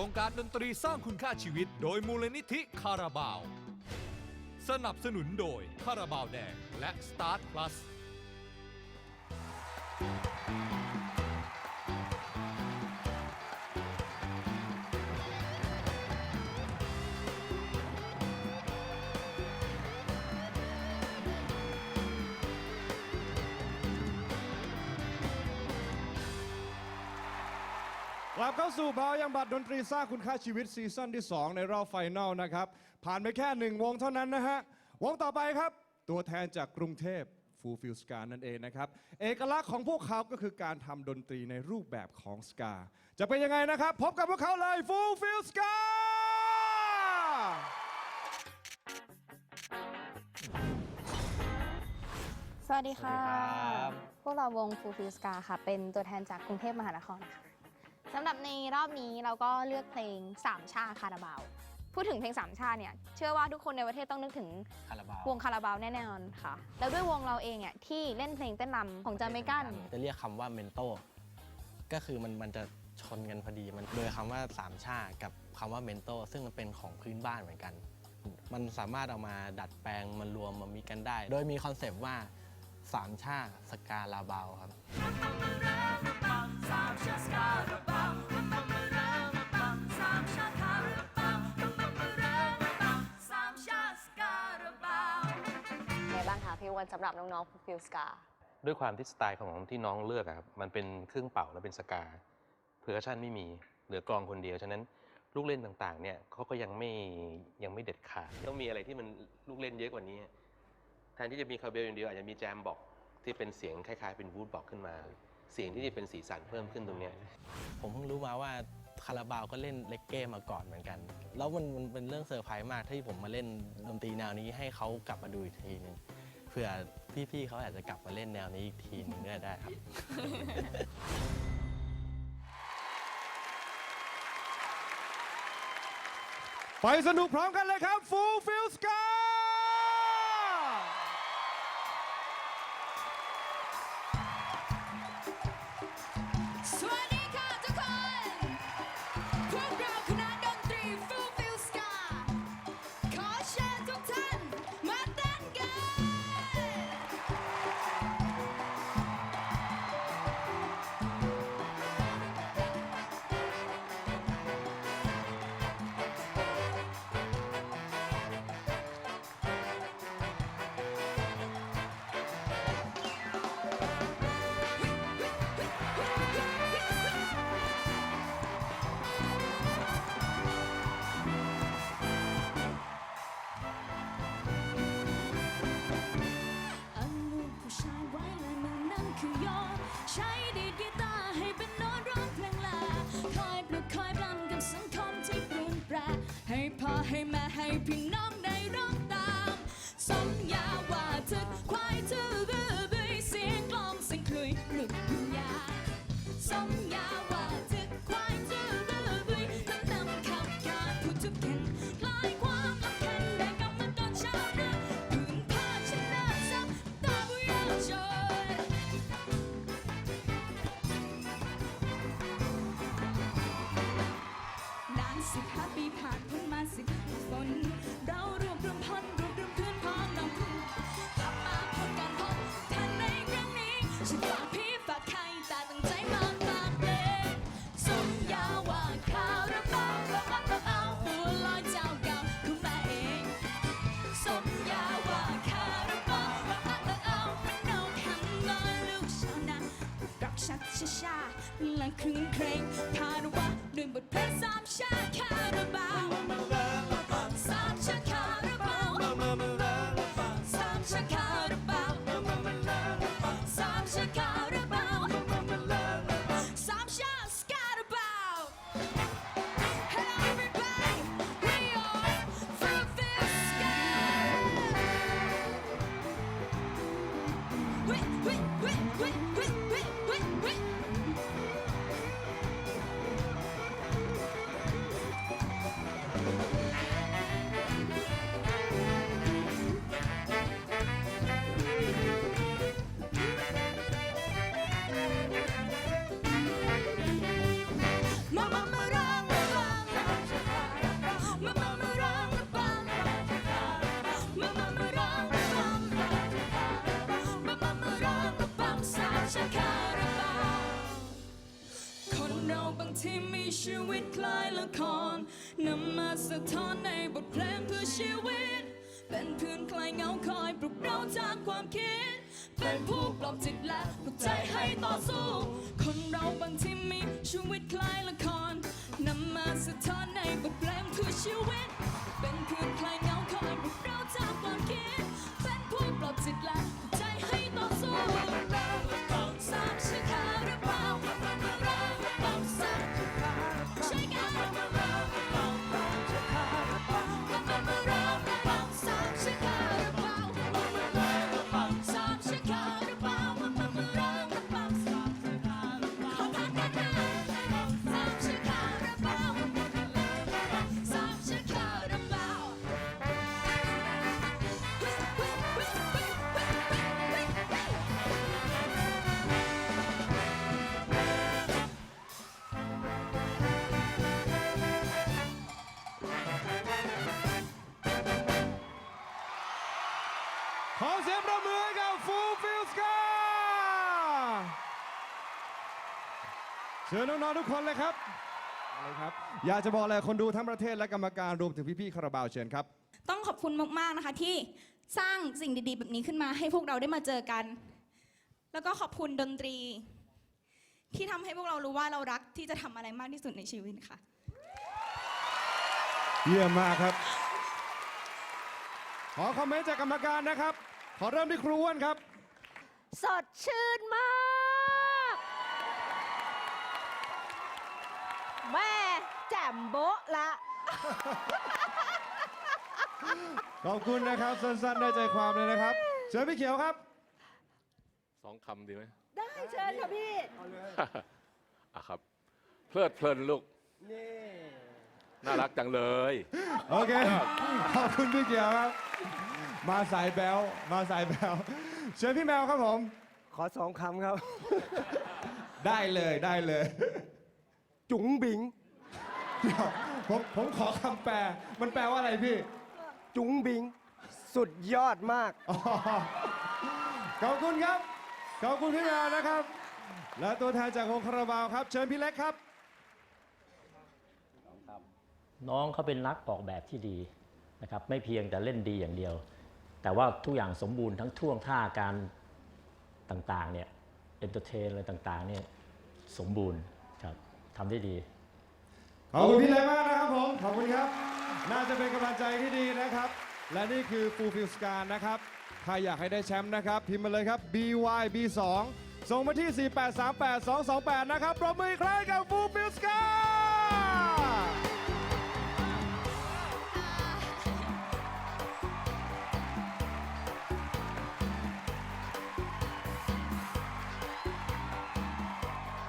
รงการดนตรีสร้างคุณค่าชีวิต โดยมูลนิธิคาราบาว สนับสนุนโดยคาราบาวแดงและ Start Plus กลับเข้าสู่บาวยังบัตรดนตรีสร้างคุณค่าชีวิตซีซั่นที่ 2 ในรอบไฟนอลนะครับ ผ่านไปแค่หนึ่งวงเท่านั้นนะฮะ วงต่อไปครับ ตัวแทนจากกรุงเทพฟูฟิลสกานั่นเองนะครับ เอกลักษณ์ของพวกเขาก็คือการทำดนตรีในรูปแบบของสกา จะเป็นยังไงนะครับ พบกับพวกเขาเลยฟูฟิลสกาสวัสดีค่ะสวัสดีครับพวกเราวงฟูฟิลสกาค่ะ เป็นตัวแทนจากกรุงเทพมหานครค่ะ สำหรับในรอบนี้เราก็เลือกเพลงสามชาคาราบาว พูดถึงเพลงสามชาเนี่ยเชื่อว่าทุกคนในประเทศต้องนึกถึงคาราบาววงคาราบาวแน่นอนค่ะ แล้วด้วยวงเราเองอะที่เล่นเพลงเต้นรำของจาเมกันจะเรียกคำว่าเมนโตก็คือมันมันจะชนกันพอดีมันโดยคำว่าสามชาติกับคำว่าเมนโตซึ่งมันเป็นของพื้นบ้านเหมือนกัน มันสามารถเอามาดัดแปลงมันรวมมามีกันได้ โดยมีคอนเซปต์ว่าสามชาติสกาลาบาวครับ ไงบ้างคะพี่อ้วันสำหรับน้องๆฟิลสกา ด้วยความที่สไตล์ของที่น้องเลือกอะครับมันเป็นเครื่องเป่าและเป็นสกาเพอร์ชันไม่มีเหลือกลองคนเดียว ฉะนั้นลูกเล่นต่างๆ เนี่ยเขาก็ยังไม่ยังไม่เด็ดขาดต้องมีอะไรที่มันลูกเล่นเยอะกว่านี้แทนที่จะมีคาร์เบลอย่างเดียวอาจจะมีแจมบอกที่เป็นเสียงคล้ายๆ เป็นวูดบอกขึ้นมา เสียงที่จะเป็นสีสันเพิ่มขึ้นตรงเนี้ยผมเพิ่งรู้มาว่าคาราบาวก็เล่นเลกเก้มาก่อนเหมือนกัน แล้วมันมันเป็นเรื่องเซอร์ไพรส์มากที่ผมมาเล่นดนตรีแนวนี้ให้เขากลับมาดูอีกทีหนึงเผื่อพี่ๆเขาอาจจะกลับมาเล่นแนวนี้อีกทีหนึงก็ได้ครับ ไปสนุกพร้อมกันเลยครับฟูฟิล พ่อให้แม่ให้พี่น้อง ปีผ่านพ้นมาสิบฝนเรารวบรวมพลรวบรวมเพื่อนพ้องน้องพี่กลับมาพบกันพบท่านในครั้งนี้ฉันฝากพี่ฝากใครแต่ตั้งใจมากมากเลยสัญญาว่าคราวระเบ้าระเบ้าระเบ้าหัวลอยเจ้าเก่าของแม่เองสัญญาว่าคาวราบาวว่าเอาเอาเป็นน้องคำลอยลูกชาวนารักชัดช้าช้าๆและครึ่งเครงคารวะด้วยบทเพลงสามชาค ละครนำมาสะท้อนในบทเพลงเพื่อชีวิต เป็นเพื่อนคลายเหงาคอยปลุกเราจากความคิด เป็นผู้ปลอบจิตและปลุกใจให้ต่อสู้ คนเราบางทีมีชีวิตคล้ายละครนำมาสะท้อนในบทเพลงเพื่อชีวิต เป็นเพื่อนคลายเหงาคอยปลุกเราจากความคิด เป็นผู้ปลอบจิตและ เชิญน้องๆทุกคนเลยครับเอาเลยครับ อยากจะบอกอะไรคนดูทั้งประเทศและกรรมการรวมถึงพี่ๆคาราบาวเชิญครับ ต้องขอบคุณมากๆนะคะที่สร้างสิ่งดีๆ แบบนี้ขึ้นมาให้พวกเราได้มาเจอกัน แล้วก็ขอบคุณดนตรี ที่ทำให้พวกเรารู้ว่าเรารักที่จะทำอะไรมากที่สุดในชีวิตค่ะ เยี่ยมมากครับ ขอคอมเมนต์จากกรรมการนะครับ ขอเริ่มที่ครูอ้วนครับ สดชื่นมาก แม่แจ่มโบ๊ะละ ขอบคุณนะครับ สั้นๆ ได้ใจความเลยนะครับ เชิญพี่เขียวครับ สองคำดีไหม ได้เชิญค่ะพี่ อะครับ เพลิดเพลินลูก น่ารักจังเลย โอเค ขอบคุณพี่เขียวครับ มาสายแบลมาสายแบลเชิญพี่แมวครับผม ขอสองคำครับ ได้เลยได้เลย จุ๋งบิง เดี๋ยวผมผมขอคำแปล มันแปลว่าอะไรพี่ จุ๋งบิง สุดยอดมาก อ๋อขอบคุณครับ ขอบคุณพี่แมวนะครับ และตัวแทนจากวงคาราบาวครับ เชิญพี่เล็กครับ น้องเขาเป็นนักออกแบบที่ดีนะครับไม่เพียงแต่เล่นดีอย่างเดียว แต่ว่าทุกอย่างสมบูรณ์ทั้งท่วงท่าการต่างๆเนี่ยเอนเตอร์เทนอะไรต่างๆเนี่ยสมบูรณ์ครับ ทำได้ดี ขอบคุณพี่เล็กมากนะครับผมขอบคุณครับ น่าจะเป็นกำลังใจที่ดีนะครับ และนี่คือฟูลฟิลสการนะครับ ใครอยากให้ได้แชมป์นะครับ พิมพ์มาเลยครับ BYB2 ส่งมาที่ 4838228 นะครับปรบมืออีกครกับฟูลฟิลสการ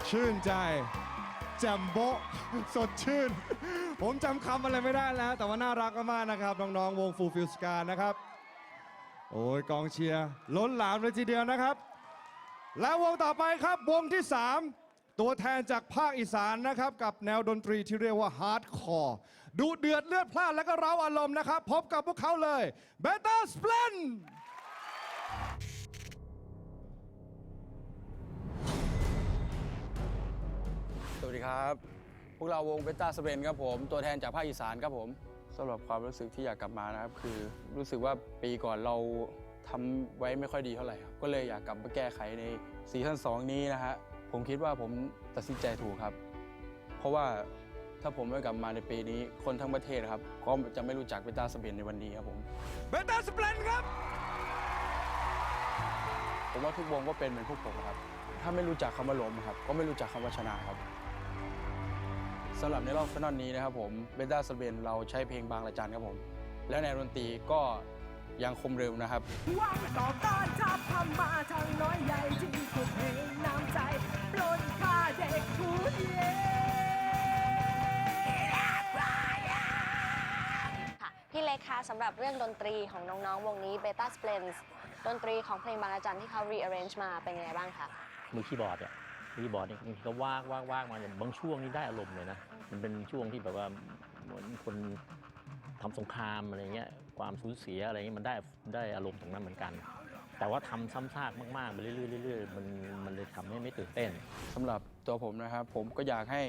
ชื่นใจ แจ่มโบะสดชื่น ผมจำคำอะไรไม่ได้แล้ว แต่ว่าน่ารักมากๆนะครับ น้องๆ วงฟูลฟิลสการนะครับ โอ้ยกองเชียร์ล้นหลามเลยทีเดียวนะครับ และวงต่อไปครับวงที่ 3 ตัวแทนจากภาคอีสานนะครับ กับแนวดนตรีที่เรียกว่าฮาร์ดคอร์ดูเดือดเลือดพล่านและก็เร้าอารมณ์นะครับ พบกับพวกเขาเลยเบต้าสเป วัสดีครับ พวกเราวงเบต้าสเปนครับผม ตัวแทนจากภาคอีสานครับผมสำหรับความรู้สึกที่อยากกลับมานะครับ คือรู้สึกว่าปีก่อนเราทำไว้ไม่ค่อยดีเท่าไหร่ครับก็เลยอยากกลับมาแก้ไขในซีซั่น2นี้นะฮะผมคิดว่าผมตัดสินใจถูกครับ เพราะว่าถ้าผมไม่กลับมาในปีนี้ คนทั้งประเทศครับก็จะไม่รู้จักเบต้าสเปนในวันนี้ครับผมเบต้าสเปลนครับผมว่าทุกวงก็เป็นเหมือนพวกผมครับ ถ้าไม่รู้จักคำว่าล้มครับ ก็ไม่รู้จักคำว่าชนะครับ สำหรับในรอบฟินอลนี้นะครับผมเบต้าสเปนเราใช้เพลงบางละจันครับผม และแนวดนตรีก็ยังคมเร็วนะครับว่างต่อต้านทัพพม่าทางน้อยใหญ่ที่สุดเพลงน้ำใจปล้นฆ่าเด็กทุนเลค่ะพี่เล็กคะสำหรับเรื่องดนตรีของน้องๆ วงนี้ Beta s p l e n s ดนตรีของเพลงบางระจันที่เขา rearrange มาเป็นยังไงบ้างคะมือคีย์บอร์ดเนี่ยมือคีย์บอร์ดนี่บางทีก็วากวากวากมาอย่างบางช่วงนี่ได้อารมณ์เลยนะ มันเป็นช่วงที่แบบว่าเหมือนคนทำสงครามอะไรเงี้ยความสูญเสียอะไรเงี้ยมันได้ได้อารมณ์ตรงนั้นเหมือนกัน แต่ว่าทำซ้ำซากมากๆไปเรื่อยๆมันมันเลยทำให้ไม่ตื่นเต้น สำหรับตัวผมนะครับ ผมก็อยากให้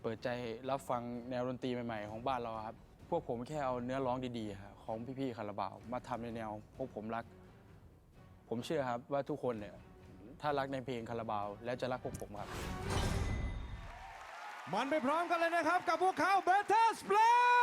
เปิดใจรับฟังแนวดนตรีใหม่ๆ ของบ้านเราครับ พวกผมแค่เอาเนื้อร้องดีๆของพี่ๆคาราบาวมาทำในแนว พวกผมรัก ผมเชื่อครับว่าทุกคนเนี่ยถ้ารักในเพลงคาราบาว แล้วจะรักพวกผมครับ มันไปพร้อมกันเลยนะครับ กับพวกเขาเบเ e r Splash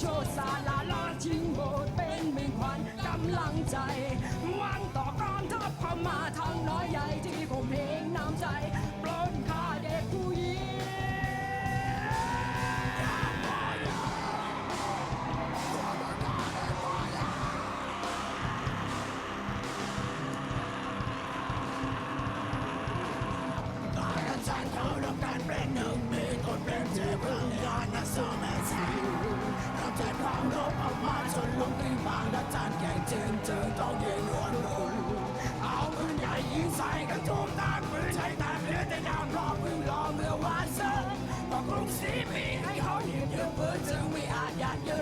โชดสาลาลาทิ้งโบสถ์เป็นมิ่งขวันกำลังใจ วันต่อกรอนทัพพมาทางน เจนเจอต้องเย็นวนวนเอาปืนใหญ่ยิงใส่กระโจมตาปืนใช้ตาเรื่อแต่ยามรอปืนรอเมื่อวานเซิร์ฟบอกกรุงสีมีให้เขาเหยิบเยอะปืนจึงไม่อาจยัดเยอ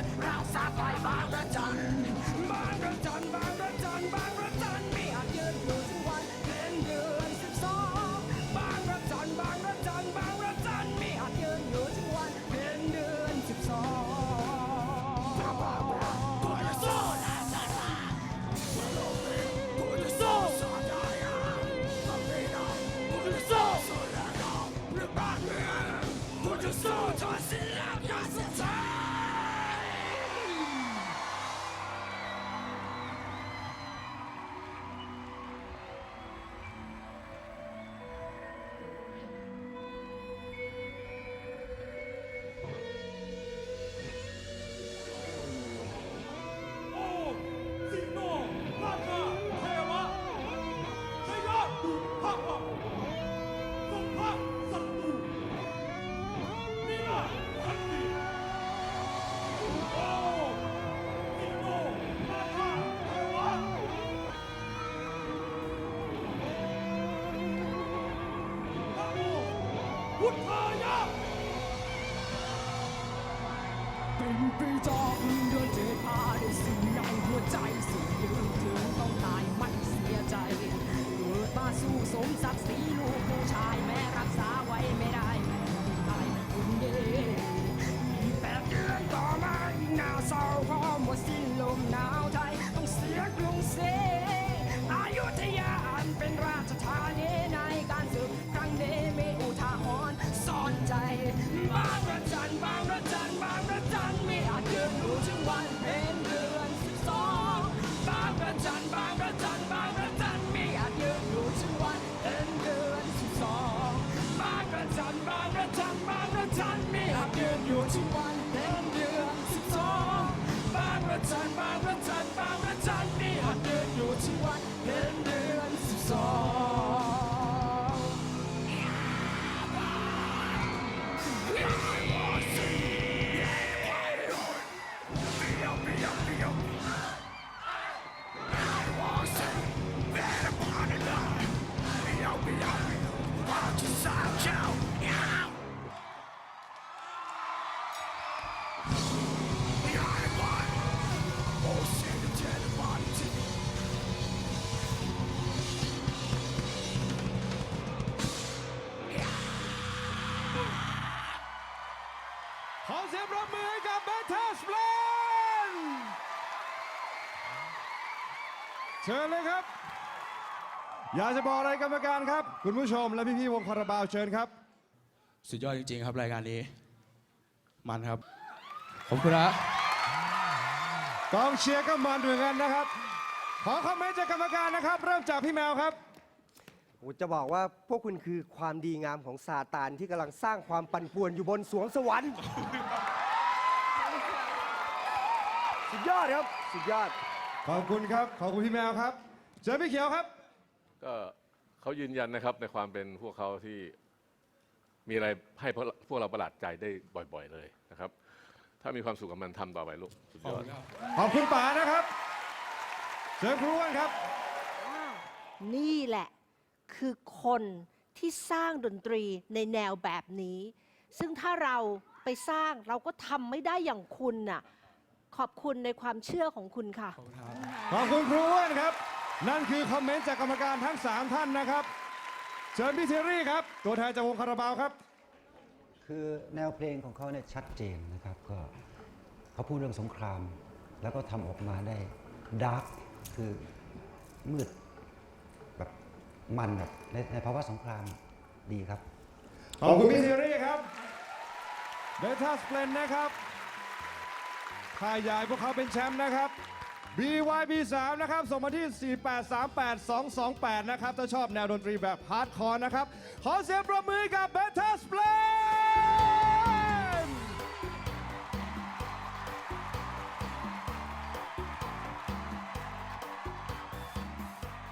ยืนอยู่ที่วันเดือนสิบสองบ้านประจันบ้าน ชิญเลยครับ อยากจะบอกอะไรกรรมการครับ คุณผู้ชมและพี่ๆวงคาราบาวเชิญครับ สุดยอดจริงๆครับรายการนี้ มันครับ ขอบคุณนะกองเชียร์ก็มันเหมือนกันนะครับ ขอคอมเมนต์จากกรรมการนะครับ เริ่มจากพี่แมวครับ ผมจะบอกว่าพวกคุณคือความดีงามของซาตานที่กำลังสร้างความปั่นป่วนอยู่บนสวงสวรรค์ สุดยอดครับ สุดยอด ขอบคุณครับ ขอบคุณพี่แมวครับ เจอพี่เขียวครับ ก็เขายืนยันนะครับในความเป็นพวกเขาที่มีอะไรให้พวกพวกเราประหลาดใจได้บ่อยๆเลยนะครับ ถ้ามีความสุขกับมันทำต่อไปลูกสุดยอด ขอบคุณป๋านะครับเชิญครูอ้วนครับนี่แหละ คือคนที่สร้างดนตรีในแนวแบบนี้ ซึ่งถ้าเราไปสร้างเราก็ทำไม่ได้อย่างคุณน่ะ ขอบคุณในความเชื่อของคุณค่ะ ขอบคุณครูอ้วนครับ นั่นคือคอมเมนต์จากกรรมการทั้ง 3 ท่านนะครับ เชิญพี่เทรี่ครับ ตัวแทนจากวงคาราบาวครับ คือแนวเพลงของเขาเนี่ยชัดเจนนะครับก็เขาพูดเรื่องสงคราม แล้วก็ทำออกมาได้ดาร์กคือมืดแบบมันแบบในในภาวะสงครามดีครับ ขอบคุณพี่เทรี่ครับเบต้าสเปลนนะครับ ค่ายใหญ่พวกเขาเป็นแชมป์นะครับ BYB 3 นะครับ ส่งมาที่ 4838228 นะครับ ถ้าชอบแนวดนตรีแบบฮาร์ดคอร์นะครับ ขอเสียงประมือกับเบต้าสเปลน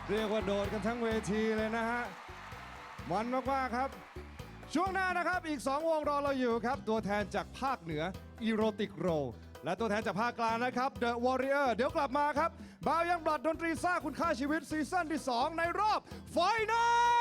เรียกว่าโดดกันทั้งเวทีเลยนะฮะ มันมากๆครับ ช่วงหน้านะครับ อีก 2 วงรอเราอยู่ครับ ตัวแทนจากภาคเหนือ Erotic Roll และตัวแทนจากภาคกลางนะครับ The Warrior เดี๋ยวกลับมาครับ บาวยังบลัดดนตรีสร้างคุณค่าชีวิตซีซั่นที่ 2 ในรอบไฟนอล